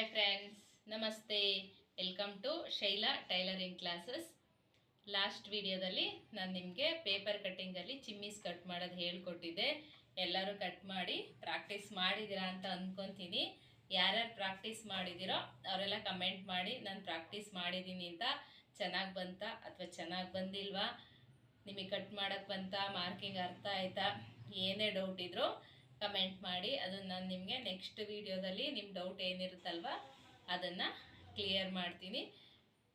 Hi friends ನಮಸ್ತೆ. Welcome to Shaila tailoring classes last ವಿಡಿಯೋದಲ್ಲಿ ನಾನು ನಿಮಗೆ ಪೇಪರ್ ಕಟ್ಟಿಂಗಲ್ಲಿ ಚಿಮ್ಮೀಸ್ ಕಟ್ ಮಾಡೋದು ಹೇಳ್ಕೊಟ್ಟಿದ್ದೆ. ಎಲ್ಲರೂ ಕಟ್ ಮಾಡಿ ಪ್ರಾಕ್ಟೀಸ್ ಮಾಡಿದ್ದೀರಾ ಅಂತ ಅಂದ್ಕೊತೀನಿ ಯಾರ್ಯಾರು ಪ್ರಾಕ್ಟೀಸ್ ಮಾಡಿದ್ದೀರೋ ಅವರೆಲ್ಲ ಕಮೆಂಟ್ ಮಾಡಿ, ನಾನು ಪ್ರಾಕ್ಟೀಸ್ ಮಾಡಿದ್ದೀನಿ ಅಂತ ಚೆನ್ನಾಗಿ ಬಂತ ಅಥವಾ ಚೆನ್ನಾಗಿ ಬಂದಿಲ್ವಾ? ನಿಮಗೆ ಕಟ್ ಮಾಡೋಕ್ಕೆ ಬಂತ? ಮಾರ್ಕಿಂಗ್ ಅರ್ಥ ಆಯಿತಾ? ಏನೇ ಡೌಟ್ ಇದ್ರೂ ಕಮೆಂಟ್ ಮಾಡಿ, ಅದನ್ನು ನಾನು ನಿಮಗೆ ನೆಕ್ಸ್ಟ್ ವೀಡಿಯೋದಲ್ಲಿ ನಿಮ್ಮ ಡೌಟ್ ಏನಿರುತ್ತಲ್ವ, ಅದನ್ನು ಕ್ಲಿಯರ್ ಮಾಡ್ತೀನಿ.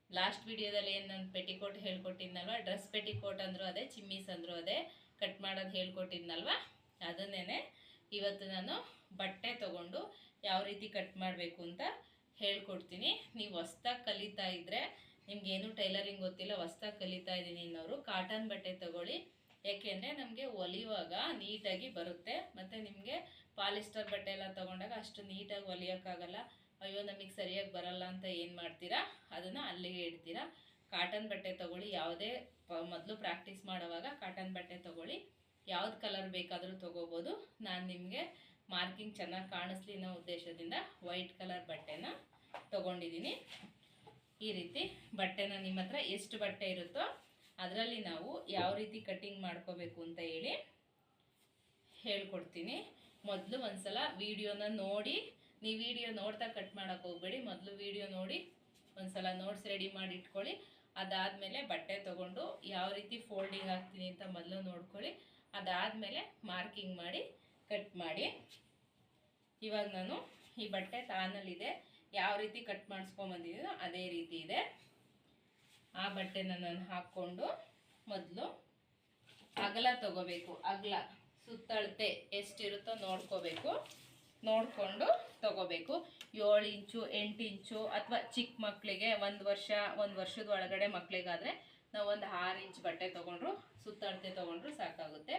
ಲಾಸ್ಟ್ ವಿಡಿಯೋದಲ್ಲಿ ಏನು ನಾನು ಪೆಟಿಕೋಟ್ ಹೇಳ್ಕೊಟ್ಟಿದ್ನಲ್ವ ಡ್ರೆಸ್ ಪೆಟಿಕೋಟ್ ಅಂದರೂ ಅದೇ ಚಿಮ್ಮೀಸ್ ಅಂದರೂ ಅದೇ ಕಟ್ ಮಾಡೋದು ಹೇಳ್ಕೊಟ್ಟಿದ್ನಲ್ವ ಅದನ್ನೇ ಇವತ್ತು ನಾನು ಬಟ್ಟೆ ತಗೊಂಡು ಯಾವ ರೀತಿ ಕಟ್ ಮಾಡಬೇಕು ಅಂತ ಹೇಳ್ಕೊಡ್ತೀನಿ. ನೀವು ಹೊಸ್ದಾಗಿ ಕಲಿತಾ ಇದ್ದರೆ ನಿಮಗೇನು ಟೈಲರಿಂಗ್ ಗೊತ್ತಿಲ್ಲ, ಹೊಸ್ದಾಗಿ ಕಲಿತಾ ಇದ್ದೀನಿ ಅನ್ನೋರು ಕಾಟನ್ ಬಟ್ಟೆ ತಗೊಳ್ಳಿ. ಯಾಕೆಂದರೆ ನಮಗೆ ಹೊಲಿಯುವಾಗ ನೀಟಾಗಿ ಬರುತ್ತೆ. ಪಾಲಿಸ್ಟರ್ ಬಟ್ಟೆ ಎಲ್ಲ ತೊಗೊಂಡಾಗ ಅಷ್ಟು ನೀಟಾಗಿ ಹೊಲಿಯೋಕ್ಕಾಗಲ್ಲ. ಅಯ್ಯೋ, ನಮಗೆ ಸರಿಯಾಗಿ ಬರಲ್ಲ ಅಂತ ಏನು ಮಾಡ್ತೀರಾ? ಅದನ್ನು ಅಲ್ಲಿಗೆ ಇಡ್ತೀರಾ. ಕಾಟನ್ ಬಟ್ಟೆ ತೊಗೊಳ್ಳಿ. ಯಾವುದೇ ಮೊದಲು ಪ್ರಾಕ್ಟೀಸ್ ಮಾಡುವಾಗ ಕಾಟನ್ ಬಟ್ಟೆ ತೊಗೊಳ್ಳಿ. ಯಾವ್ದು ಕಲರ್ ಬೇಕಾದರೂ ತೊಗೋಬೋದು. ನಾನು ನಿಮಗೆ ಮಾರ್ಕಿಂಗ್ ಚೆನ್ನಾಗಿ ಕಾಣಿಸ್ಲಿ ಅನ್ನೋ ಉದ್ದೇಶದಿಂದ ವೈಟ್ ಕಲರ್ ಬಟ್ಟೆನ ತೊಗೊಂಡಿದ್ದೀನಿ ಈ ರೀತಿ ಬಟ್ಟೆನ ನಿಮ್ಮ ಹತ್ರ ಎಷ್ಟು ಬಟ್ಟೆ ಇರುತ್ತೋ ಅದರಲ್ಲಿ ನಾವು ಯಾವ ರೀತಿ ಕಟ್ಟಿಂಗ್ ಮಾಡ್ಕೋಬೇಕು ಅಂತ ಹೇಳಿ ಹೇಳ್ಕೊಡ್ತೀನಿ. ಮೊದಲು ಒಂದ್ಸಲ ವಿಡಿಯೋನ ನೋಡಿ ನೀವು ವಿಡಿಯೋ ನೋಡ್ತಾ ಕಟ್ ಮಾಡೋಕೆ ಹೋಗ್ಬೇಡಿ. ಮೊದಲು ವಿಡಿಯೋ ನೋಡಿ, ಒಂದ್ಸಲ ನೋಟ್ಸ್ ರೆಡಿ ಮಾಡಿ ಇಟ್ಕೊಳ್ಳಿ. ಅದಾದಮೇಲೆ ಬಟ್ಟೆ ತೊಗೊಂಡು ಯಾವ ರೀತಿ ಫೋಲ್ಡಿಂಗ್ ಹಾಕ್ತೀನಿ ಅಂತ ಮೊದಲು ನೋಡ್ಕೊಳ್ಳಿ. ಅದಾದಮೇಲೆ ಮಾರ್ಕಿಂಗ್ ಮಾಡಿ ಕಟ್ ಮಾಡಿ. ಇವಾಗ ನಾನು ಈ ಬಟ್ಟೆ ತಾನಲ್ಲಿದೆ. ಯಾವ ರೀತಿ ಕಟ್ ಮಾಡಿಸ್ಕೊಂಬಂದಿದ್ದೀನೋ ಅದೇ ರೀತಿ ಇದೆ. ಆ ಬಟ್ಟೆನ ನಾನು ಹಾಕ್ಕೊಂಡು ಮೊದಲು ಅಗಲ ತಗೋಬೇಕು. ಅಗಲ. ಸುತ್ತಳತೆ ಎಷ್ಟಿರುತ್ತೋ ನೋಡ್ಕೋಬೇಕು. ನೋಡಿಕೊಂಡು ತಗೋಬೇಕು. ಏಳು ಇಂಚು, ಎಂಟು ಇಂಚು ಅಥವಾ ಚಿಕ್ಕ ಮಕ್ಕಳಿಗೆ ಒಂದು ವರ್ಷ, ಒಂದು ವರ್ಷದ ಒಳಗಡೆ ಮಕ್ಕಳಿಗಾದರೆ ನಾವು ಒಂದು ಆರು ಇಂಚ್ ಬಟ್ಟೆ ತೊಗೊಂಡ್ರು, ಸುತ್ತಳತೆ ತೊಗೊಂಡ್ರು ಸಾಕಾಗುತ್ತೆ.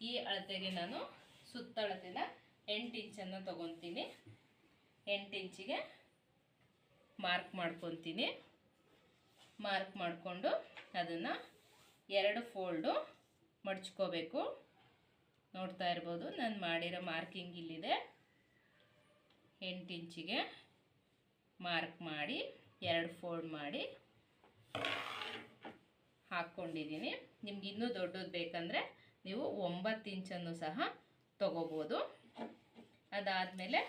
ಈ ಅಳತೆಗೆ ನಾನು ಸುತ್ತಳತೆನ ಎಂಟು ಇಂಚನ್ನು ತೊಗೊತೀನಿ. ಎಂಟು ಇಂಚಿಗೆ ಮಾರ್ಕ್ ಮಾಡ್ಕೊತೀನಿ. ಮಾರ್ಕ್ ಮಾಡಿಕೊಂಡು ಅದನ್ನು ಎರಡು ಫೋಲ್ಡು ಮಡ್ಚ್ಕೋಬೇಕು. ನೋಡ್ತಾ ಇರ್ಬೋದು. ನಾನು ಮಾಡಿರೋ ಮಾರ್ಕಿಂಗ್ ಇಲ್ಲಿದೆ. ಎಂಟು ಇಂಚಿಗೆ ಮಾರ್ಕ್ ಮಾಡಿ, ಎರಡು ಫೋಲ್ಡ್ ಮಾಡಿ ಹಾಕ್ಕೊಂಡಿದ್ದೀನಿ. ನಿಮ್ಗೆ ಇನ್ನೂ ದೊಡ್ಡದು ಬೇಕಂದರೆ ನೀವು ಒಂಬತ್ತು ಇಂಚನ್ನು ಸಹ ತಗೋಬೋದು. ಅದಾದಮೇಲೆ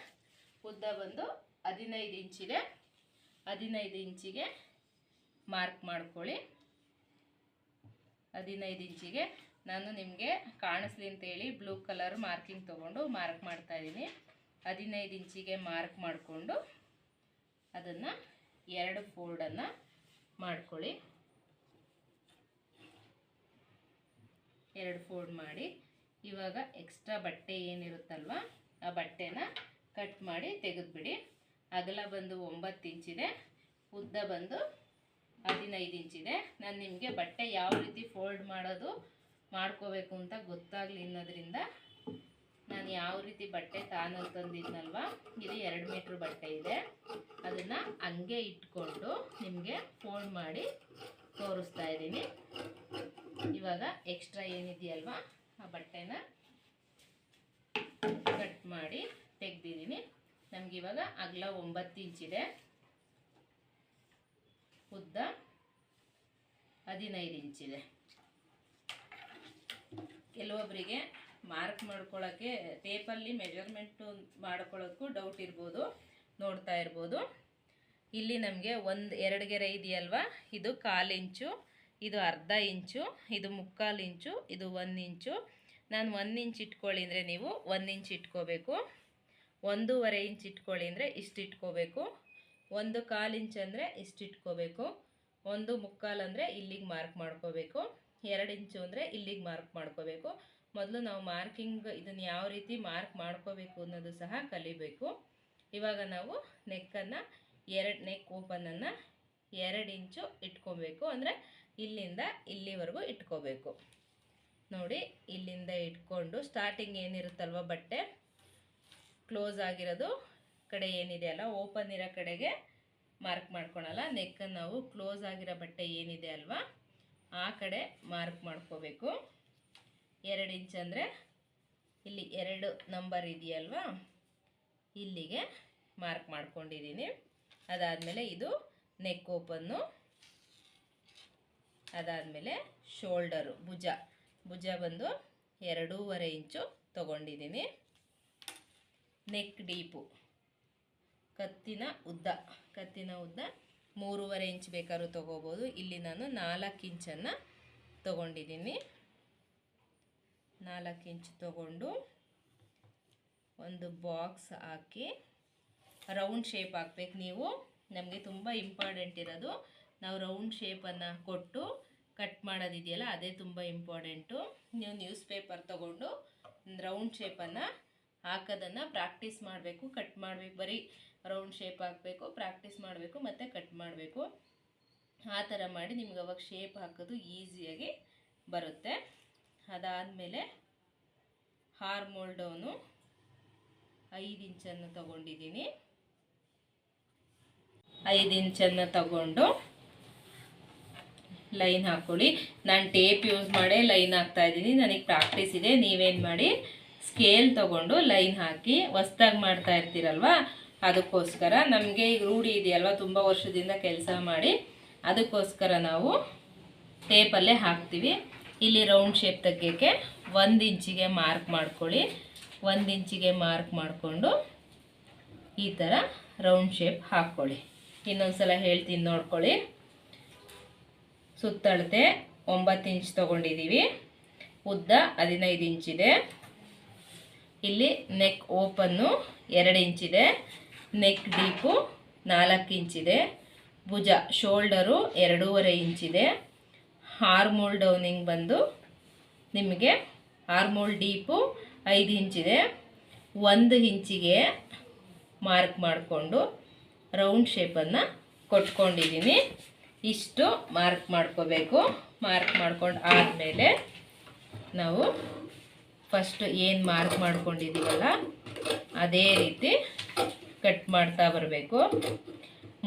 ಉದ್ದ ಬಂದು ಹದಿನೈದು ಇಂಚಿದೆ ಹದಿನೈದು ಇಂಚಿಗೆ ಮಾರ್ಕ್ ಮಾಡ್ಕೊಳ್ಳಿ. ಹದಿನೈದು ಇಂಚಿಗೆ ನಾನು ನಿಮಗೆ ಕಾಣಿಸ್ಲಿ ಅಂತೇಳಿ ಬ್ಲೂ ಕಲರ್ ಮಾರ್ಕಿಂಗ್ ತೊಗೊಂಡು ಮಾರ್ಕ್ ಮಾಡ್ತಾ ಇದ್ದೀನಿ. ಹದಿನೈದು ಇಂಚಿಗೆ ಮಾರ್ಕ್ ಮಾಡಿಕೊಂಡು ಅದನ್ನು ಎರಡು ಫೋಲ್ಡನ್ನು ಮಾಡ್ಕೊಳ್ಳಿ. ಎರಡು ಫೋಲ್ಡ್ ಮಾಡಿ. ಇವಾಗ ಎಕ್ಸ್ಟ್ರಾ ಬಟ್ಟೆ ಏನಿರುತ್ತಲ್ವ, ಆ ಬಟ್ಟೆನ ಕಟ್ ಮಾಡಿ ತೆಗೆದುಬಿಡಿ. ಅಗಲ ಬಂದು ಒಂಬತ್ತು ಇಂಚಿದೆ, ಉದ್ದ ಬಂದು ಹದಿನೈದು ಇಂಚಿದೆ. ನಾನು ನಿಮಗೆ ಬಟ್ಟೆ ಯಾವ ರೀತಿ ಫೋಲ್ಡ್ ಮಾಡೋದು ಮಾಡ್ಕೋಬೇಕು ಅಂತ ಗೊತ್ತಾಗಲಿ ಅನ್ನೋದ್ರಿಂದ ನಾನು ಯಾವ ರೀತಿ ಬಟ್ಟೆ ತಾನು ತಂದಿದ್ನಲ್ವ? ಇದು ಎರಡು ಮೀಟ್ರ್ ಬಟ್ಟೆ ಇದೆ. ಅದನ್ನು ಹಂಗೆ ಇಟ್ಕೊಂಡು ನಿಮಗೆ ಫೋಲ್ಡ್ ಮಾಡಿ ತೋರಿಸ್ತಾ ಇದ್ದೀನಿ. ಇವಾಗ ಎಕ್ಸ್ಟ್ರಾ ಏನಿದೆಯಲ್ವ? ಆ ಬಟ್ಟೆನ ಕಟ್ ಮಾಡಿ ತೆಗ್ದಿದ್ದೀನಿ. ನಮಗಿವಾಗ ಅಗಲ ಒಂಬತ್ತು ಇಂಚಿದೆ ಉದ್ದ ಹದಿನೈದು ಇಂಚಿದೆ ಕೆಲವೊಬ್ಬರಿಗೆ ಮಾರ್ಕ್ ಮಾಡ್ಕೊಳ್ಳೋಕ್ಕೆ ಟೇಪಲ್ಲಿ ಮೆಜರ್ಮೆಂಟು ಮಾಡ್ಕೊಳ್ಳೋಕ್ಕೂ ಡೌಟ್ ಇರ್ಬೋದು, ನೋಡ್ತಾ ಇರ್ಬೋದು. ಇಲ್ಲಿ ನಮಗೆ ಒಂದು ಎರಡು ಗೆರೆ ಇದೆಯಲ್ವಾ? ಇದು ಕಾಲು ಇಂಚು, ಇದು ಅರ್ಧ ಇಂಚು, ಇದು ಮುಕ್ಕಾಲು ಇಂಚು, ಇದು ಒಂದು ಇಂಚು. ನಾನು ಒಂದು ಇಂಚ್ ಇಟ್ಕೊಳ್ಳಿ ಅಂದರೆ ನೀವು ಒಂದು ಇಂಚ್ ಇಟ್ಕೋಬೇಕು. ಒಂದೂವರೆ ಇಂಚ್ ಇಟ್ಕೊಳ್ಳಿ ಅಂದರೆ ಇಷ್ಟು ಇಟ್ಕೋಬೇಕು. ಒಂದು ಕಾಲು ಇಂಚ್ ಅಂದರೆ ಇಷ್ಟು ಇಟ್ಕೋಬೇಕು. ಒಂದು ಮುಕ್ಕಾಲು ಅಂದರೆ ಇಲ್ಲಿಗೆ ಮಾರ್ಕ್ ಮಾಡ್ಕೋಬೇಕು. ಎರಡು ಇಂಚು ಅಂದರೆ ಇಲ್ಲಿಗೆ ಮಾರ್ಕ್ ಮಾಡ್ಕೋಬೇಕು. ಮೊದಲು ನಾವು ಮಾರ್ಕಿಂಗ್ ಇದನ್ನು ಯಾವ ರೀತಿ ಮಾರ್ಕ್ ಮಾಡ್ಕೋಬೇಕು ಅನ್ನೋದು ಸಹ ಕಲಿಬೇಕು. ಇವಾಗ ನಾವು ನೆಕ್ಕನ್ನು ಎರಡು ನೆಕ್ ಓಪನನ್ನು ಎರಡು ಇಂಚು ಇಟ್ಕೋಬೇಕು. ಅಂದರೆ ಇಲ್ಲಿಂದ ಇಲ್ಲಿವರೆಗೂ ಇಟ್ಕೋಬೇಕು. ನೋಡಿ, ಇಲ್ಲಿಂದ ಇಟ್ಕೊಂಡು ಸ್ಟಾರ್ಟಿಂಗ್ ಏನಿರುತ್ತಲ್ವ ಬಟ್ಟೆ? ಕ್ಲೋಸ್ ಆಗಿರೋದು ಕಡೆ ಏನಿದೆ ಅಲ್ಲ ಓಪನ್ ಇರೋ ಕಡೆಗೆ ಮಾರ್ಕ್ ಮಾಡ್ಕೊಳಲ್ಲ. ನೆಕ್ಕನ್ನು ನಾವು ಕ್ಲೋಸ್ ಆಗಿರೋ ಬಟ್ಟೆ ಏನಿದೆ ಅಲ್ವಾ? ಆ ಕಡೆ ಮಾರ್ಕ್ ಮಾಡ್ಕೋಬೇಕು. ಎರಡು ಇಂಚ್ ಅಂದರೆ ಇಲ್ಲಿ ಎರಡು ನಂಬರ್ ಇದೆಯಲ್ವಾ? ಇಲ್ಲಿಗೆ ಮಾರ್ಕ್ ಮಾಡ್ಕೊಂಡಿದ್ದೀನಿ. ಅದಾದಮೇಲೆ ಇದು ನೆಕ್ ಓಪನ್ನು ಅದಾದಮೇಲೆ ಶೋಲ್ಡರು ಭುಜ. ಭುಜ ಬಂದು ಎರಡೂವರೆ ಇಂಚು ತಗೊಂಡಿದ್ದೀನಿ. ನೆಕ್ ಡೀಪು ಕತ್ತಿನ ಉದ್ದ ಕತ್ತಿನ ಉದ್ದ ಮೂರುವರೆ ಇಂಚ್ ಬೇಕಾದ್ರೂ ತೊಗೋಬೋದು. ಇಲ್ಲಿ ನಾನು ನಾಲ್ಕು ಇಂಚನ್ನು ತೊಗೊಂಡಿದ್ದೀನಿ. ನಾಲ್ಕು ಇಂಚ್ ತೊಗೊಂಡು ಒಂದು ಬಾಕ್ಸ್ ಹಾಕಿ ರೌಂಡ್ ಶೇಪ್ ಹಾಕ್ಬೇಕು. ನೀವು ನಮಗೆ ತುಂಬ ಇಂಪಾರ್ಟೆಂಟ್ ಇರೋದು. ನಾವು ರೌಂಡ್ ಶೇಪನ್ನು ಕೊಟ್ಟು ಕಟ್ ಮಾಡೋದಿದೆಯಲ್ಲ, ಅದೇ ತುಂಬ ಇಂಪಾರ್ಟೆಂಟು. ನೀವು ನ್ಯೂಸ್ ಪೇಪರ್ ತೊಗೊಂಡು ರೌಂಡ್ ಶೇಪನ್ನು ಹಾಕೋದನ್ನು ಪ್ರಾಕ್ಟೀಸ್ ಮಾಡಬೇಕು, ಕಟ್ ಮಾಡಬೇಕು. ಬರೀ ರೌಂಡ್ ಶೇಪ್ ಹಾಕಬೇಕು ಪ್ರಾಕ್ಟೀಸ್ ಮಾಡಬೇಕು, ಮತ್ತು ಕಟ್ ಮಾಡಬೇಕು. ಆ ಥರ ಮಾಡಿ ನಿಮ್ಗೆ ಅವಾಗ ಶೇಪ್ ಹಾಕೋದು ಈಸಿಯಾಗಿ ಬರುತ್ತೆ. ಅದಾದಮೇಲೆ ಹಾರ್ ಮೋಲ್ಡವನು ಐದು ಇಂಚನ್ನು ತಗೊಂಡಿದ್ದೀನಿ. ಐದು ಇಂಚನ್ನು ತಗೊಂಡು ಲೈನ್ ಹಾಕ್ಕೊಳ್ಳಿ ನಾನು ಟೇಪ್ ಯೂಸ್ ಮಾಡೇ ಲೈನ್ ಹಾಕ್ತಾ ಇದ್ದೀನಿ. ನನಗೆ ಪ್ರಾಕ್ಟೀಸ್ ಇದೆ. ನೀವೇನು ಮಾಡಿ ಸ್ಕೇಲ್ ತಗೊಂಡು ಲೈನ್ ಹಾಕಿ. ಹೊಸ್ದಾಗಿ ಮಾಡ್ತಾ ಇರ್ತೀರಲ್ವ? ಅದಕ್ಕೋಸ್ಕರ ನಮಗೆ ಈಗ ರೂಢಿ ಇದೆಯಲ್ವ? ತುಂಬ ವರ್ಷದಿಂದ ಕೆಲಸ ಮಾಡಿ ಅದಕ್ಕೋಸ್ಕರ ನಾವು ಟೇಪಲ್ಲೇ ಹಾಕ್ತೀವಿ. ಇಲ್ಲಿ ರೌಂಡ್ ಶೇಪ್ ತೆಗಿಯೋಕ್ಕೆ ಒಂದು ಇಂಚಿಗೆ ಮಾರ್ಕ್ ಮಾಡ್ಕೊಳ್ಳಿ. ಒಂದು ಇಂಚಿಗೆ ಮಾರ್ಕ್ ಮಾಡಿಕೊಂಡು ಈ ಥರ ರೌಂಡ್ ಶೇಪ್ ಹಾಕ್ಕೊಳ್ಳಿ. ಇನ್ನೊಂದು ಸಲ ಹೇಳ್ತೀನಿ ನೋಡ್ಕೊಳ್ಳಿ. ಸುತ್ತಳತೆ ಒಂಬತ್ತು ಇಂಚ್ ತೊಗೊಂಡಿದ್ದೀವಿ ಉದ್ದ ಹದಿನೈದು ಇಂಚಿದೆ. ಇಲ್ಲಿ ನೆಕ್ ಓಪನ್ನು ಎರಡು ಇಂಚಿದೆ. ನೆಕ್ ಡೀಪು ನಾಲ್ಕು ಇಂಚಿದೆ ಭುಜ ಶೋಲ್ಡರು ಎರಡೂವರೆ ಇಂಚಿದೆ ಹಾರ್ಮೋಲ್ ಡೌನಿಂಗ್ ಬಂದು ನಿಮಗೆ ಹಾರ್ಮೋಲ್ ಡೀಪು ಐದು ಇಂಚಿದೆ ಒಂದು ಇಂಚಿಗೆ ಮಾರ್ಕ್ ಮಾಡಿಕೊಂಡು ರೌಂಡ್ ಶೇಪನ್ನು ಕೊಟ್ಕೊಂಡಿದ್ದೀನಿ ಇಷ್ಟು ಮಾರ್ಕ್ ಮಾಡ್ಕೋಬೇಕು. ಮಾರ್ಕ್ ಮಾಡ್ಕೊಂಡು ಆದಮೇಲೆ ನಾವು ಫಸ್ಟು ಏನು ಮಾರ್ಕ್ ಮಾಡ್ಕೊಂಡಿದ್ದೀವಲ್ಲ ಅದೇ ರೀತಿ ಕಟ್ ಮಾಡ್ತಾ ಬರಬೇಕು.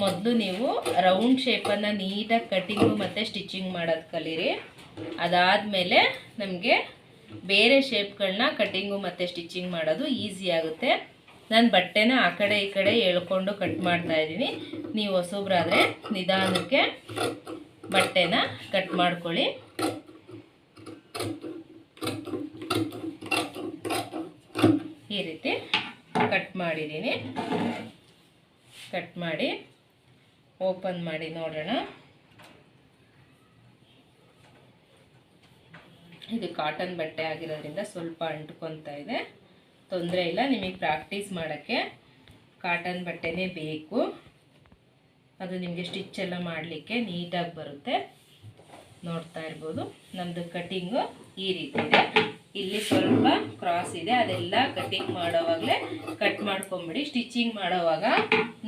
ಮೊದಲು ನೀವು ರೌಂಡ್ ಶೇಪನ್ನು ನೀಟಾಗಿ ಕಟ್ಟಿಂಗು ಮತ್ತು ಸ್ಟಿಚಿಂಗ್ ಮಾಡೋದು ಕಲೀರಿ. ಅದಾದಮೇಲೆ ನಮಗೆ ಬೇರೆ ಶೇಪ್ಗಳನ್ನ ಕಟ್ಟಿಂಗು ಮತ್ತು ಸ್ಟಿಚಿಂಗ್ ಮಾಡೋದು ಈಸಿ ಆಗುತ್ತೆ. ನಾನು ಬಟ್ಟೆನ ಆ ಕಡೆ ಈ ಕಡೆ ಎಳ್ಕೊಂಡು ಕಟ್ ಮಾಡ್ತಾ ಇದ್ದೀನಿ. ನೀವು ಹೊಸಬ್ರಾದರೆ ನಿಧಾನಕ್ಕೆ ಬಟ್ಟೆನ ಕಟ್ ಮಾಡ್ಕೊಳ್ಳಿ. ಈ ರೀತಿ ಕಟ್ ಮಾಡಿದ್ದೀನಿ. ಕಟ್ ಮಾಡಿ ಓಪನ್ ಮಾಡಿ ನೋಡೋಣ. ಇದು ಕಾಟನ್ ಬಟ್ಟೆ ಆಗಿರೋದ್ರಿಂದ ಸ್ವಲ್ಪ ಅಂಟ್ಕೊತಾ ಇದೆ. ತೊಂದರೆ ಇಲ್ಲ, ನಿಮಗೆ ಪ್ರಾಕ್ಟೀಸ್ ಮಾಡೋಕ್ಕೆ ಕಾಟನ್ ಬಟ್ಟೆನೇ ಬೇಕು. ಅದು ನಿಮಗೆ ಸ್ಟಿಚ್ ಎಲ್ಲ ಮಾಡಲಿಕ್ಕೆ ನೀಟಾಗಿ ಬರುತ್ತೆ. ನೋಡ್ತಾ ಇರ್ಬೋದು. ನಮ್ಮದು ಕಟಿಂಗು ಈ ರೀತಿ ಇದೆ. ಇಲ್ಲಿ ಸ್ವಲ್ಪ ಕ್ರಾಸ್ ಇದೆ, ಅದೆಲ್ಲ ಕಟ್ಟಿಂಗ್ ಮಾಡೋವಾಗಲೇ ಕಟ್ ಮಾಡ್ಕೊಂಬಿಡಿ. ಸ್ಟಿಚಿಂಗ್ ಮಾಡೋವಾಗ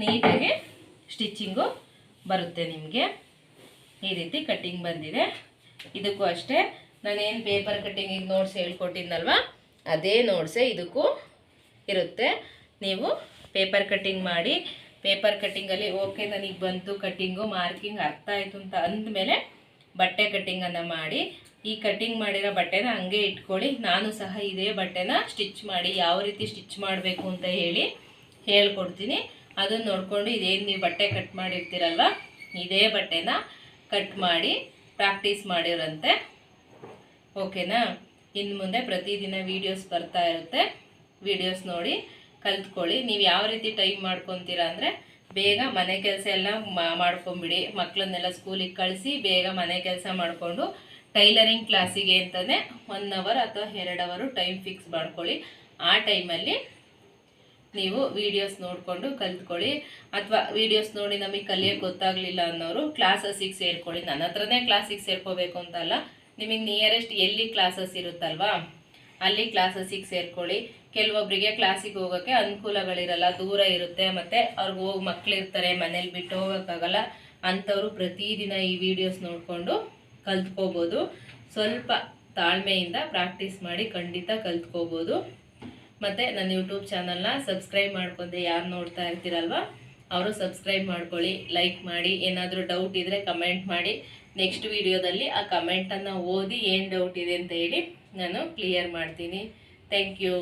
ನೀಟಾಗಿ ಸ್ಟಿಚಿಂಗು ಬರುತ್ತೆ ನಿಮಗೆ. ಈ ರೀತಿ ಕಟ್ಟಿಂಗ್ ಬಂದಿದೆ. ಇದಕ್ಕೂ ಅಷ್ಟೇ, ನಾನೇನು ಪೇಪರ್ ಕಟ್ಟಿಂಗಿಗೆ ನೋಟ್ಸ್ ಹೇಳ್ಕೊಟ್ಟಿದ್ನಲ್ವ? ಅದೇ ನೋಟ್ಸೇ ಇದಕ್ಕೂ ಇರುತ್ತೆ. ನೀವು ಪೇಪರ್ ಕಟ್ಟಿಂಗ್ ಮಾಡಿ ಪೇಪರ್ ಕಟ್ಟಿಂಗಲ್ಲಿ ಓಕೆ ನನಗೆ ಬಂತು ಕಟ್ಟಿಂಗು ಮಾರ್ಕಿಂಗ್ ಅರ್ಥ ಆಯಿತು ಅಂತ ಅಂದಮೇಲೆ ಬಟ್ಟೆ ಕಟ್ಟಿಂಗನ್ನು ಮಾಡಿ, ಈ ಕಟ್ಟಿಂಗ್ ಮಾಡಿರೋ ಬಟ್ಟೆನ ಹಂಗೆ ಇಟ್ಕೊಳ್ಳಿ. ನಾನು ಸಹ ಇದೇ ಬಟ್ಟೆನ ಸ್ಟಿಚ್ ಮಾಡಿ ಯಾವ ರೀತಿ ಸ್ಟಿಚ್ ಮಾಡಬೇಕು ಅಂತ ಹೇಳಿ ಹೇಳ್ಕೊಡ್ತೀನಿ. ಅದನ್ನು ನೋಡಿಕೊಂಡು ಇದೇನು ನೀವು ಬಟ್ಟೆ ಕಟ್ ಮಾಡಿರ್ತೀರಲ್ವ, ಇದೇ ಬಟ್ಟೆನ ಕಟ್ ಮಾಡಿ ಪ್ರಾಕ್ಟೀಸ್ ಮಾಡಿರಂತೆ. ಓಕೆನಾ? ಇನ್ನು ಮುಂದೆ ಪ್ರತಿದಿನ ವೀಡಿಯೋಸ್ ಬರ್ತಾ ಇರುತ್ತೆ. ವೀಡಿಯೋಸ್ ನೋಡಿ ಕಲ್ತ್ಕೊಳ್ಳಿ. ನೀವು ಯಾವ ರೀತಿ ಟೈಮ್ ಮಾಡ್ಕೊತೀರಾ ಅಂದರೆ ಬೇಗ ಮನೆ ಕೆಲಸ ಎಲ್ಲ ಮಾಡ್ಕೊಂಬಿಡಿ. ಮಕ್ಕಳನ್ನೆಲ್ಲ ಸ್ಕೂಲಿಗೆ ಕಳಿಸಿ ಬೇಗ ಮನೆ ಕೆಲಸ ಮಾಡಿಕೊಂಡು ಟೈಲರಿಂಗ್ ಕ್ಲಾಸಿಗೆ ಅಂತಲೇ ಒನ್ ಅವರ್ ಅಥವಾ ಎರಡು ಅವರು ಟೈಮ್ ಫಿಕ್ಸ್ ಮಾಡ್ಕೊಳ್ಳಿ. ಆ ಟೈಮಲ್ಲಿ ನೀವು ವಿಡಿಯೋಸ್ ನೋಡಿಕೊಂಡು ಕಲ್ತ್ಕೊಳ್ಳಿ. ಅಥವಾ ವಿಡಿಯೋಸ್ ನೋಡಿ ನಮಗೆ ಕಲಿಯೋಕ್ಕೆ ಗೊತ್ತಾಗಲಿಲ್ಲ ಅನ್ನೋರು ಕ್ಲಾಸಸ್ಸಿಗೆ ಸೇರ್ಕೊಳ್ಳಿ. ನನ್ನ ಹತ್ರನೇ ಕ್ಲಾಸಿಗೆ ಸೇರ್ಕೋಬೇಕು ಅಂತಲ್ಲ ನಿಮಗೆ ನಿಯರೆಸ್ಟ್ ಎಲ್ಲಿ ಕ್ಲಾಸಸ್ ಇರುತ್ತಲ್ವಾ? ಅಲ್ಲಿ ಕ್ಲಾಸಸ್ಸಿಗೆ ಸೇರ್ಕೊಳ್ಳಿ. ಕೆಲವೊಬ್ಬರಿಗೆ ಕ್ಲಾಸಿಗೆ ಹೋಗೋಕ್ಕೆ ಅನುಕೂಲಗಳಿರಲ್ಲ, ದೂರ ಇರುತ್ತೆ, ಮತ್ತು ಅವ್ರಿಗೆ ಹೋಗಿ ಮಕ್ಕಳಿರ್ತಾರೆ ಮನೇಲಿ ಬಿಟ್ಟು ಹೋಗೋಕ್ಕಾಗಲ್ಲ, ಅಂಥವ್ರು ಪ್ರತಿದಿನ ಈ ವಿಡಿಯೋಸ್ ನೋಡಿಕೊಂಡು ಕಲ್ತ್ಕೋಬೋದು. ಸ್ವಲ್ಪ ತಾಳ್ಮೆಯಿಂದ ಪ್ರಾಕ್ಟೀಸ್ ಮಾಡಿ ಖಂಡಿತ ಕಲ್ತ್ಕೋಬೋದು. ಮತ್ತು ನನ್ನ ಯೂಟ್ಯೂಬ್ ಚಾನಲ್ನ ಸಬ್ಸ್ಕ್ರೈಬ್ ಮಾಡ್ಕೊಂಡೆ ಯಾರು ನೋಡ್ತಾ ಇರ್ತೀರಲ್ವ, ಅವರು ಸಬ್ಸ್ಕ್ರೈಬ್ ಮಾಡ್ಕೊಳ್ಳಿ ಲೈಕ್ ಮಾಡಿ, ಏನಾದರೂ ಡೌಟ್ ಇದ್ದರೆ ಕಮೆಂಟ್ ಮಾಡಿ. ನೆಕ್ಸ್ಟ್ ವಿಡಿಯೋದಲ್ಲಿ ಆ ಕಮೆಂಟನ್ನು ಓದಿ ಏನು ಡೌಟ್ ಇದೆ ಅಂತ ಹೇಳಿ ನಾನು ಕ್ಲಿಯರ್ ಮಾಡ್ತೀನಿ. Thank you